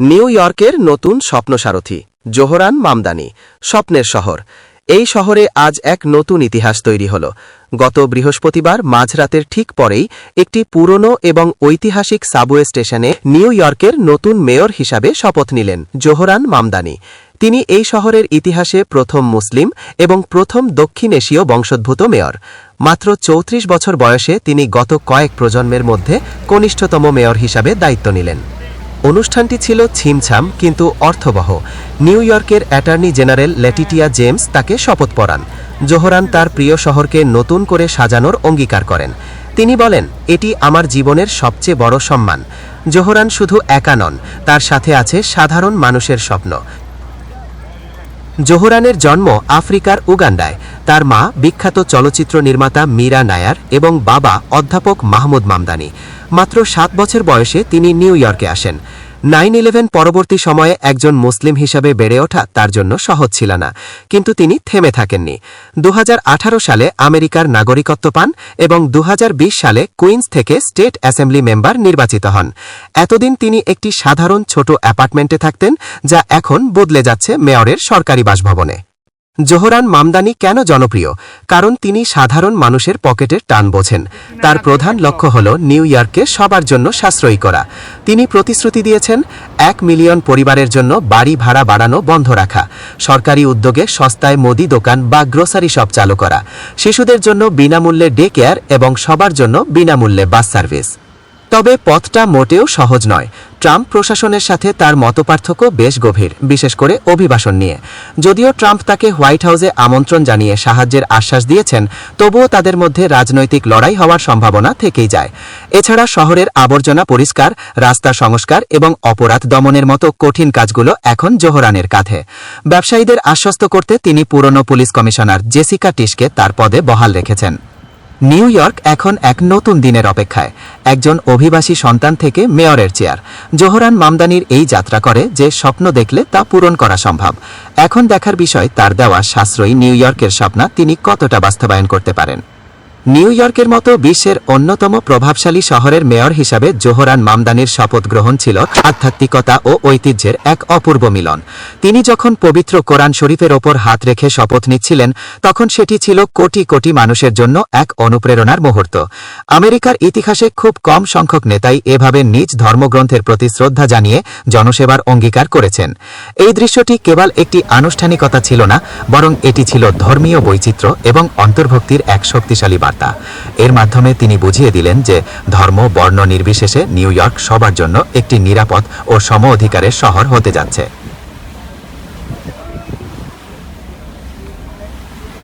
New ইয়র্কের নতুন স্বপ্নসারথী, Zohran Mamdani, স্বপ্নের শহর। এই শহরে আজ এক নতুন ইতিহাস তৈরি হল। গত বৃহস্পতিবার মাঝরাতের ঠিক পরেই একটি পুরনো এবং ঐতিহাসিক সাবওয়ে স্টেশনে নিউ ইয়র্কের নতুন মেয়র হিসাবে শপথ নিলেন জোহরান মামদানি। তিনি এই শহরের ইতিহাসে প্রথম মুসলিম এবং প্রথম দক্ষিণ এশীয় বংশোদ্ভূত মেয়র। মাত্র চৌত্রিশ বছর বয়সে তিনি গত কয়েক প্রজন্মের মধ্যে কনিষ্ঠতম মেয়র হিসাবে দায়িত্ব নিলেন। অনুষ্ঠানটি ছিল ছিমছাম, কিন্তু অর্থবহ। নিউ ইয়র্কের অ্যাটর্নি জেনারেল লেটিটিয়া জেমস তাকে শপথ পড়ান জোহরান তার প্রিয় শহরকে নতুন করে সাজানোর অঙ্গীকার করেন। তিনি বলেন, এটি আমার জীবনের সবচেয়ে বড় সম্মান। জোহরান শুধু একা নন, তার সাথে আছে সাধারণ মানুষের স্বপ্ন। জোহরানের জন্ম আফ্রিকার উগান্ডায়। তার মা বিখ্যাত চলচ্চিত্র নির্মাতা মীরা নায়ার এবং বাবা অধ্যাপক মাহমুদ মামদানি। মাত্র সাত বছর বয়সে তিনি নিউ ইয়র্কে আসেন। নাইন ইলেভেন পরবর্তী সময়ে একজন মুসলিম হিসাবে বেড়ে ওঠা তার জন্য সহজ ছিল না, কিন্তু তিনি থেমে থাকেননি। দু হাজার আঠারো সালে আমেরিকার নাগরিকত্ব পান এবং দুহাজার বিশ সালে কুইন্স থেকে স্টেট অ্যাসেম্বলি মেম্বার নির্বাচিত হন। এতদিন তিনি একটি সাধারণ ছোট অ্যাপার্টমেন্টে থাকতেন, যা এখন বদলে যাচ্ছে মেয়রের সরকারি বাসভবনে। জোহরান মামদানি কেন জনপ্রিয়? কারণ তিনি সাধারণ মানুষের পকেটের টান বোঝেন। তার প্রধান লক্ষ্য হল নিউ ইয়র্ককে সবার জন্য সাশ্রয়ী করা। তিনি প্রতিশ্রুতি দিয়েছেন, এক মিলিয়ন পরিবারের জন্য বাড়ি ভাড়া বাড়ানো বন্ধ রাখা। সরকারি উদ্যোগে সস্তায় মুদি দোকান বা গ্রোসারি শপ চালু করা। শিশুদের জন্য বিনামূল্যে ডে কেয়ার এবং সবার জন্য বিনামূল্যে বাস সার্ভিস। তবে পথটা মোটেও সহজ নয়। ট্রাম্প প্রশাসনের সাথে তার মতপার্থক্য বেশ গভীর, বিশেষ করে অভিবাসন নিয়ে। যদিও ট্রাম্প তাকে হোয়াইট হাউসে আমন্ত্রণ জানিয়ে সাহায্যের আশ্বাস দিয়েছেন, তবুও তাদের মধ্যে রাজনৈতিক লড়াই হওয়ার সম্ভাবনা থেকেই যায়। এছাড়া শহরের আবর্জনা পরিষ্কার, রাস্তা সংস্কার এবং অপরাধ দমনের মতো কঠিন কাজগুলো এখন জোহরানের কাঁধে। ব্যবসায়ীদের আশ্বস্ত করতে তিনি পুরনো পুলিশ কমিশনার জেসিকা টিসকে তার পদে বহাল রেখেছেন। নিউ ইয়র্ক এখন এক নতুন দিনের অপেক্ষায়। একজন অভিবাসী সন্তান থেকে মেয়রের চেয়ার। জোহরান মামদানির এই যাত্রা করে যে স্বপ্ন দেখলে তা পূরণ করা সম্ভব। এখন দেখার বিষয় তার দেওয়া সাশ্রয়ী নিউ ইয়র্কের স্বপ্না তিনি কতটা বাস্তবায়ন করতে পারেন। নিউ ইয়র্কের মতো বিশ্বের অন্যতম প্রভাবশালী শহরের মেয়র হিসাবে জোহরান মামদানির শপথ গ্রহণ ছিল আধ্যাত্মিকতা ও ঐতিহ্যের এক অপূর্ব মিলন। তিনি যখন পবিত্র কোরআন শরীফের ওপর হাত রেখে শপথ নিচ্ছিলেন, তখন সেটি ছিল কোটি কোটি মানুষের জন্য এক অনুপ্রেরণার মুহূর্ত। আমেরিকার ইতিহাসে খুব কম সংখ্যক নেতাই এভাবে নিজ ধর্মগ্রন্থের প্রতি শ্রদ্ধা জানিয়ে জনসেবার অঙ্গীকার করেছেন। এই দৃশ্যটি কেবল একটি আনুষ্ঠানিকতা ছিল না, বরং এটি ছিল ধর্মীয় বৈচিত্র্য এবং অন্তর্ভুক্তির এক শক্তিশালী বার্তা। এর মাধ্যমে তিনি বুঝিয়ে দিলেন যে ধর্ম, বর্ণ নির্বিশেষে নিউ ইয়র্ক সবার জন্য একটি নিরাপদ ও সম অধিকারের শহর হতে যাচ্ছে।